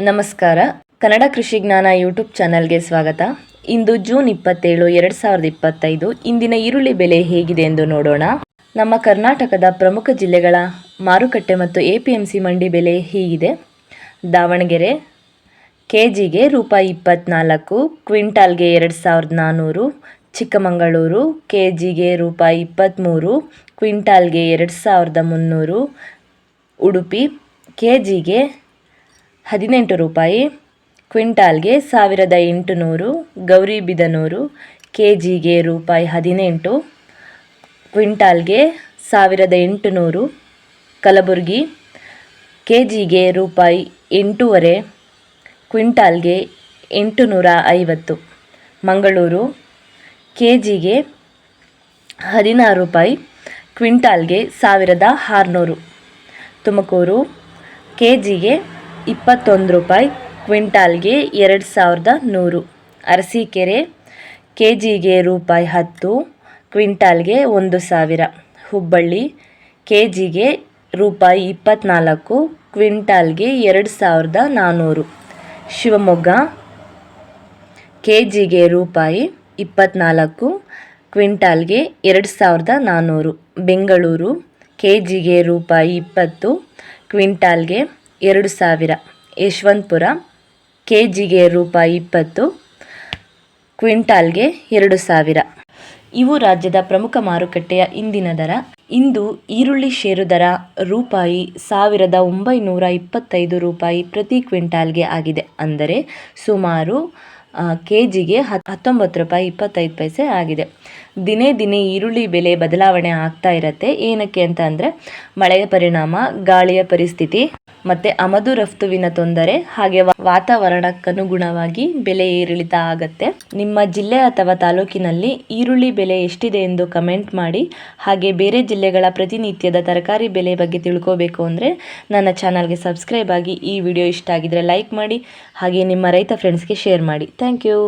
ನಮಸ್ಕಾರ. ಕನ್ನಡ ಕೃಷಿ ಜ್ಞಾನ ಯೂಟ್ಯೂಬ್ ಚಾನಲ್ಗೆ ಸ್ವಾಗತ. ಇಂದು ಜೂನ್ ಇಪ್ಪತ್ತೇಳು, ಎರಡು ಸಾವಿರದ ಇಪ್ಪತ್ತೈದು. ಇಂದಿನ ಈರುಳ್ಳಿ ಬೆಲೆ ಹೇಗಿದೆ ಎಂದು ನೋಡೋಣ. ನಮ್ಮ ಕರ್ನಾಟಕದ ಪ್ರಮುಖ ಜಿಲ್ಲೆಗಳ ಮಾರುಕಟ್ಟೆ ಮತ್ತು ಎ ಪಿ ಎಂ ಸಿ ಮಂಡಿ ಬೆಲೆ ಹೀಗಿದೆ? ದಾವಣಗೆರೆ ಕೆ ಜಿಗೆ ರೂಪಾಯಿ ಇಪ್ಪತ್ತ್ನಾಲ್ಕು ಕ್ವಿಂಟಾಲ್ಗೆ ಎರಡು ಸಾವಿರದ ನಾನ್ನೂರು ಚಿಕ್ಕಮಗಳೂರು ಕೆ ಜಿಗೆ ರೂಪಾಯಿ ಇಪ್ಪತ್ತ್ಮೂರು ಕ್ವಿಂಟಾಲ್ಗೆ ಎರಡು ಸಾವಿರದ ಮುನ್ನೂರು, ಉಡುಪಿ ಕೆ ಜಿಗೆ ಹದಿನೆಂಟು ರೂಪಾಯಿ. ಕ್ವಿಂಟಾಲ್ಗೆ ಸಾವಿರದ ಎಂಟುನೂರು. ಗೌರಿಬಿದನೂರು ಕೆ ಜಿಗೆ ರೂಪಾಯಿ ಹದಿನೆಂಟು. ಕ್ವಿಂಟಾಲ್ಗೆ ಸಾವಿರದ ಎಂಟುನೂರು. ಕಲಬುರಗಿ. ಕೆ ಜಿಗೆ ರೂಪಾಯಿ ಎಂಟೂವರೆ. ಕ್ವಿಂಟಾಲ್ಗೆ ಎಂಟುನೂರ ಐವತ್ತು. ಮಂಗಳೂರು. ಕೆ ಜಿಗೆ ಹದಿನಾರು ರೂಪಾಯಿ. ಕ್ವಿಂಟಾಲ್ಗೆ ಸಾವಿರದ ಆರುನೂರು. ತುಮಕೂರು. ಕೆ ಜಿಗೆ ಇಪ್ಪತ್ತೊಂದು ರೂಪಾಯಿ, ಕ್ವಿಂಟಾಲ್ಗೆ ಎರಡು ಸಾವಿರದ ನೂರು. ಅರಸೀಕೆರೆ ಕೆ ಜಿಗೆ ರೂಪಾಯಿ ಹತ್ತು, ಕ್ವಿಂಟಾಲ್ಗೆ ಒಂದು ಸಾವಿರ. ಹುಬ್ಬಳ್ಳಿ ಕೆ ಜಿಗೆ ರೂಪಾಯಿ ಇಪ್ಪತ್ತ್ನಾಲ್ಕು ಕ್ವಿಂಟಾಲ್ಗೆ ಎರಡು ಸಾವಿರದ ನಾನ್ನೂರು ಶಿವಮೊಗ್ಗ ಕೆ ಜಿಗೆ ರೂಪಾಯಿ ಇಪ್ಪತ್ತ್ನಾಲ್ಕು ಕ್ವಿಂಟಾಲ್ಗೆ ಎರಡು ಸಾವಿರದ ನಾನ್ನೂರು ಬೆಂಗಳೂರು ಕೆ ಜಿಗೆ ರೂಪಾಯಿ ಇಪ್ಪತ್ತು, ಕ್ವಿಂಟಾಲ್ಗೆ ಎರಡು ಸಾವಿರ. ಯಶವಂತಪುರ ಕೆ ಜಿಗೆ ರೂಪಾಯಿ ಇಪ್ಪತ್ತು, ಕ್ವಿಂಟಾಲ್ಗೆ ಎರಡು ಸಾವಿರ. ಇವು ರಾಜ್ಯದ ಪ್ರಮುಖ ಮಾರುಕಟ್ಟೆಯ ಇಂದಿನ ದರ. ಇಂದು ಈರುಳ್ಳಿ ಷೇರು ದರ ರೂಪಾಯಿ ಸಾವಿರದ ಒಂಬೈನೂರ ಇಪ್ಪತ್ತೈದು ರೂಪಾಯಿ ಪ್ರತಿ ಕ್ವಿಂಟಾಲ್ಗೆ ಆಗಿದೆ. ಅಂದರೆ ಸುಮಾರು ಕೆ ಜಿಗೆ ಹತ್, ಹತ್ತೊಂಬತ್ತು ರೂಪಾಯಿ ಇಪ್ಪತ್ತೈದು ಪೈಸೆ ಆಗಿದೆ. ದಿನೇ ದಿನೇ ಈರುಳ್ಳಿ ಬೆಲೆ ಬದಲಾವಣೆ ಆಗ್ತಾ ಇರತ್ತೆ. ಏನಕ್ಕೆ ಅಂತ ಅಂದರೆ ಮಳೆಯ ಪರಿಣಾಮ, ಗಾಳಿಯ ಪರಿಸ್ಥಿತಿ ಮತ್ತು ಆಮದು ರಫ್ತುವಿನ ತೊಂದರೆ ಹಾಗೆ ವಾತಾವರಣಕ್ಕನುಗುಣವಾಗಿ ಬೆಲೆ ಏರಿಳಿತ ಆಗತ್ತೆ. ನಿಮ್ಮ ಜಿಲ್ಲೆ ಅಥವಾ ತಾಲೂಕಿನಲ್ಲಿ ಈರುಳ್ಳಿ ಬೆಲೆ ಎಷ್ಟಿದೆ ಎಂದು ಕಮೆಂಟ್ ಮಾಡಿ. ಹಾಗೆ ಬೇರೆ ಜಿಲ್ಲೆಗಳ ಪ್ರತಿನಿತ್ಯದ ತರಕಾರಿ ಬೆಲೆ ಬಗ್ಗೆ ತಿಳ್ಕೋಬೇಕು ಅಂದರೆ ನನ್ನ ಚಾನಲ್ಗೆ ಸಬ್ಸ್ಕ್ರೈಬ್ ಆಗಿ ಈ ವಿಡಿಯೋ ಇಷ್ಟ ಆಗಿದ್ರೆ ಲೈಕ್ ಮಾಡಿ. ಹಾಗೆ ನಿಮ್ಮ ರೈತ ಫ್ರೆಂಡ್ಸ್ಗೆ ಶೇರ್ ಮಾಡಿ. Thank you